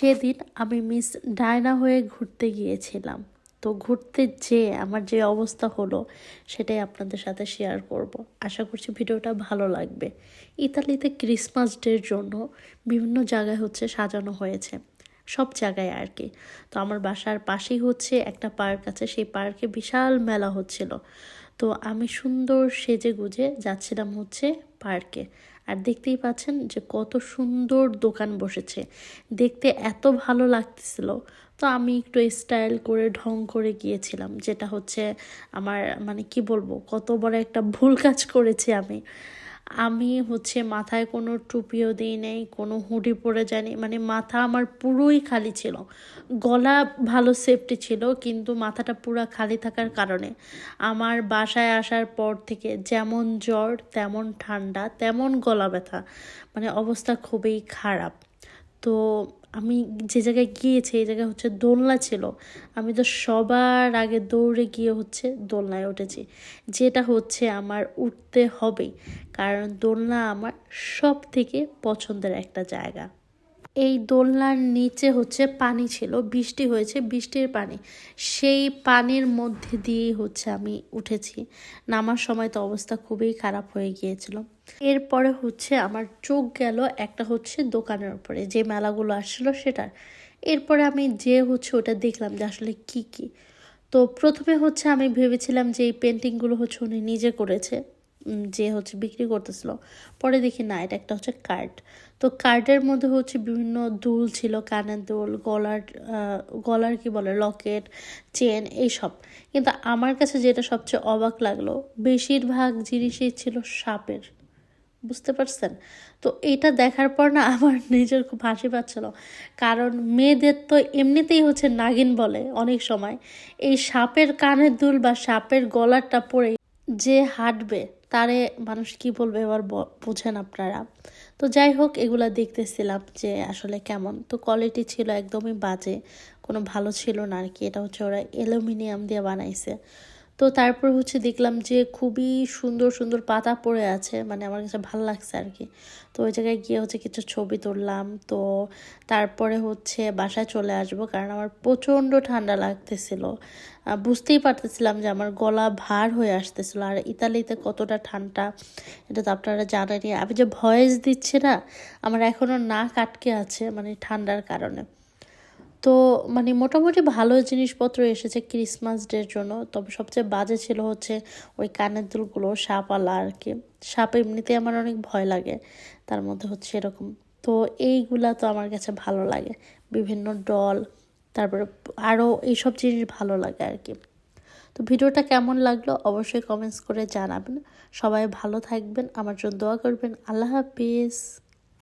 সেদিন আমি miss Diana হয়ে ঘুরতে গিয়েছিলাম। তো ঘুরতে যেয়ে আমার যে অবস্থা হলো, সেটাই আপনাদের সাথে শেয়ার করব। আশা করছি ভিডিওটা ভালো লাগবে। ইতালিতে ক্রিসমাস ডের জন্য বিভিন্ন জায়গায় হচ্ছে সাজানো হয়েছে। সব জায়গায় আর কি তো আমার বাসার পাশেই হচ্ছে একটা পার্ক আছে, সেই পার্কে বিশাল মেলা হচ্ছিল। তো আমি সুন্দর সেজে গুজে যাচ্ছিলাম হচ্ছে পার্কে। আর দেখতেই পাচ্ছেন যে কত সুন্দর দোকান বসেছে। দেখতে এত ভালো লাগতেছিল। তো আমি একটু স্টাইল করে, ঢং করে গিয়েছিলাম, যেটা হচ্ছে আমার মানে কি বলব, কত বড় একটা ভুল কাজ করেছি আমি। আমি হচ্ছে মাথায় কোনো টুপিও দিই নেই, কোনো হুডি পরে যায়নি মানে মাথা আমার পুরোই খালি ছিল। গলা ভালো সেফটি ছিল, কিন্তু মাথাটা পুরো খালি থাকার কারণে। আমার বাসায় আসার পর থেকে যেমন জ্বর, তেমন ঠান্ডা, তেমন গলা ব্যথা মানে অবস্থা খুবই খারাপ। তো আমি যে জায়গায় গিয়েছি, এই জায়গায় হচ্ছে দোলনা ছিল। আমি তো সবার আগে দৌড়ে গিয়ে হচ্ছে দোলনায় উঠেছি। যেটা হচ্ছে আমার উঠতে হবেই, কারণ দোলনা আমার সব থেকে পছন্দের একটা জায়গা। এই দোলনার নিচে হচ্ছে পানি ছিল, বৃষ্টি হয়েছে, বৃষ্টির পানি। সেই পানির মধ্যে দিয়েই হচ্ছে আমি উঠেছি। নামার সময় তো অবস্থা খুবই খারাপ হয়ে গিয়েছিল। এরপরে হচ্ছে আমার চোখ গেল একটা হচ্ছে দোকানের উপরে, যে মেলাগুলো আসছিল সেটার। এরপরে আমি যে হচ্ছে ওটা দেখলাম যে আসলে কি কি। তো প্রথমে হচ্ছে আমি ভেবেছিলাম যে এই পেন্টিংগুলো হচ্ছে উনি নিজে করেছে। যে হচ্ছে বিক্রি করতেছিল। পরে দেখি না, এটা একটা হচ্ছে কার্ড তো কার্ডের মধ্যে হচ্ছে বিভিন্ন দুল ছিল, কানের দুল, গলার গলার কি বলে লকেট চেন এইসব। কিন্তু আমার কাছে যেটা সবচেয়ে অবাক লাগল, বেশিরভাগ জিনিসই ছিল সাপের। বুঝতে পারছেন? তো এটা দেখার পর না আমার নিজের খুব হাসি পাচ্ছিল। কারণ মেয়েদের তো এমনিতেই হচ্ছে নাগিন বলে অনেক সময়। এই সাপের কানের দুল বা সাপের গলারটা পরে যে হাঁটবে, তারে মানুষ কি বলবে এবার বোঝেন আপনারা। তো যাই হোক, এগুলো দেখতেছিলাম যে আসলে কেমন। তো কোয়ালিটি ছিল একদমই বাজে, কোনো ভালো ছিল না আর কি এটা হচ্ছে ওরা অ্যালুমিনিয়াম দিয়ে বানাইছে। তো তারপর হচ্ছে দেখলাম যে খুবই সুন্দর সুন্দর পাতা পড়ে আছে। মানে আমার কাছে ভালো লাগছে আর কি তো ওই জায়গায় গিয়ে হচ্ছে কিছু ছবি তুললাম। তো তারপরে হচ্ছে বাসায় চলে আসব কারণ আমার প্রচণ্ড ঠান্ডা লাগতেছিল। বুঝতেই পারতেছিলাম যে আমার গলা ভার হয়ে আসতেছিল। আর ইতালিতে কতটা ঠান্ডা, এটা তো আপনারা জানেনই। আমি যে ভয়েস দিচ্ছি না, আমার এখনও নাক আটকে আছে মানে ঠান্ডার কারণে। তো মানে মোটামুটি ভালো জিনিসপত্র এসেছে ক্রিসমাস ডের জন্য। তবে সবচেয়ে বাজে ছিল হচ্ছে ওই কানের দুলগুলো সাপওয়ালা আর কি সাপ এমনিতে আমার অনেক ভয় লাগে, তার মধ্যে হচ্ছে এরকম। তো এইগুলা তো আমার কাছে ভালো লাগে। বিভিন্ন ডল, তারপরে আরও এইসব জিনিস ভালো লাগে আর কি। তো ভিডিওটা কেমন লাগল অবশ্যই কমেন্টস করে জানাবেন। সবাই ভালো থাকবেন, আমার জন্য দোয়া করবেন। আল্লাহ হাফিজ।